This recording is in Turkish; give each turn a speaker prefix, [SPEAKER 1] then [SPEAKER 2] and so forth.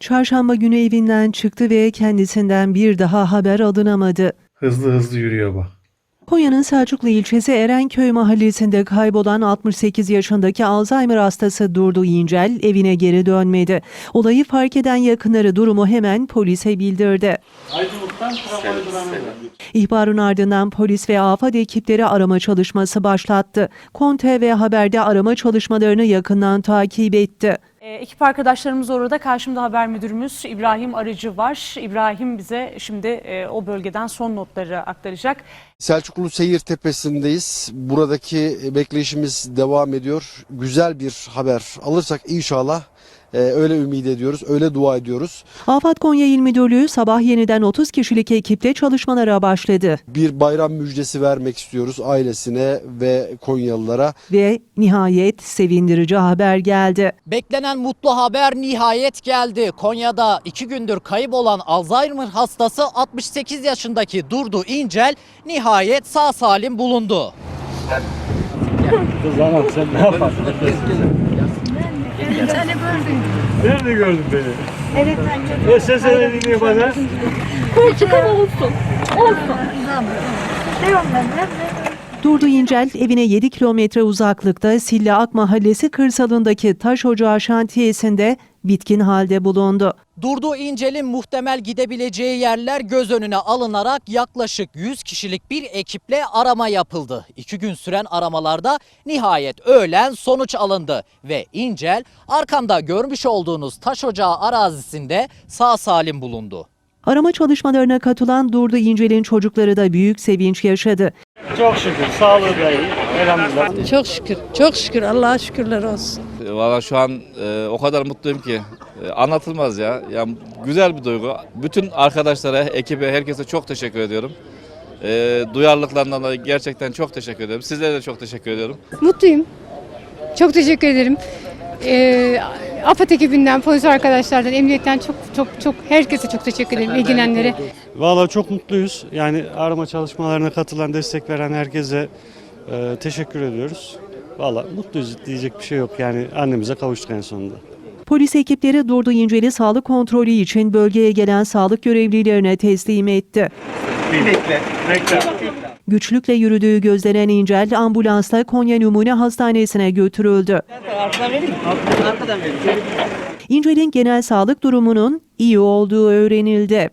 [SPEAKER 1] Çarşamba günü evinden çıktı ve kendisinden bir daha haber alınamadı.
[SPEAKER 2] Hızlı hızlı yürüyor bak.
[SPEAKER 1] Konya'nın Selçuklu ilçesi Erenköy mahallesinde kaybolan 68 yaşındaki Alzheimer hastası Durdu İncel evine geri dönmedi. Olayı fark eden yakınları durumu hemen polise bildirdi. İhbarın ardından polis ve AFAD ekipleri arama çalışması başlattı. Konte ve haberde arama çalışmalarını yakından takip etti.
[SPEAKER 3] E, ekip arkadaşlarımız orada. Karşımda haber müdürümüz İbrahim Arıcı var. İbrahim bize şimdi e, o bölgeden son notları aktaracak.
[SPEAKER 4] Selçuklu Seyir Tepesi'ndeyiz. Buradaki bekleyişimiz devam ediyor. Güzel bir haber alırsak inşallah e, öyle ümit ediyoruz, öyle dua ediyoruz.
[SPEAKER 1] AFAD Konya İl Müdürlüğü sabah yeniden 30 kişilik ekiple çalışmalara başladı.
[SPEAKER 4] Bir bayram müjdesi vermek istiyoruz ailesine ve Konyalılara.
[SPEAKER 1] Ve nihayet sevindirici haber geldi.
[SPEAKER 5] Beklenen mutlu haber nihayet geldi. Konya'da iki gündür kaybolan Alzheimer hastası 68 yaşındaki Durdu İncel nihayet sağ salim bulundu.
[SPEAKER 2] Nerede gördün beni? Evet bence. E ses dinliyor bana.
[SPEAKER 1] Durdu İncel evine 7 kilometre uzaklıkta Sille Ak Mahallesi kırsalındaki taş ocağı şantiyesinde bitkin halde bulundu.
[SPEAKER 5] Durdu İncel'in muhtemel gidebileceği yerler göz önüne alınarak yaklaşık 100 kişilik bir ekiple arama yapıldı. İki gün süren aramalarda nihayet öğlen sonuç alındı ve İncel arkamda görmüş olduğunuz taş ocağı arazisinde sağ salim bulundu.
[SPEAKER 1] Arama çalışmalarına katılan Durdu İncel'in çocukları da büyük sevinç yaşadı.
[SPEAKER 2] Çok şükür. Sağlığı da iyi. Elhamdülillah.
[SPEAKER 6] Çok şükür, çok şükür. Allah'a şükürler olsun.
[SPEAKER 7] Valla şu an e, o kadar mutluyum ki e, anlatılmaz ya. ya. Güzel bir duygu. Bütün arkadaşlara, ekibe, herkese çok teşekkür ediyorum. E, duyarlılıklarından da gerçekten çok teşekkür ediyorum. Sizlere de çok teşekkür ediyorum.
[SPEAKER 8] Mutluyum. Çok teşekkür ederim. Ee, AFAD ekibinden, polis arkadaşlardan, emniyetten çok çok çok herkese çok teşekkür ederim ilgilenenlere.
[SPEAKER 2] Valla çok mutluyuz. Yani arama çalışmalarına katılan, destek veren herkese e, teşekkür ediyoruz. Valla mutluyuz diyecek bir şey yok. Yani annemize kavuştuk en sonunda.
[SPEAKER 1] Polis ekipleri Durdu İncel'i sağlık kontrolü için bölgeye gelen sağlık görevlilerine teslim etti. Güçlükle yürüdüğü gözlenen İncel ambulansla Konya Numune Hastanesi'ne götürüldü. İncel'in genel sağlık durumunun iyi olduğu öğrenildi.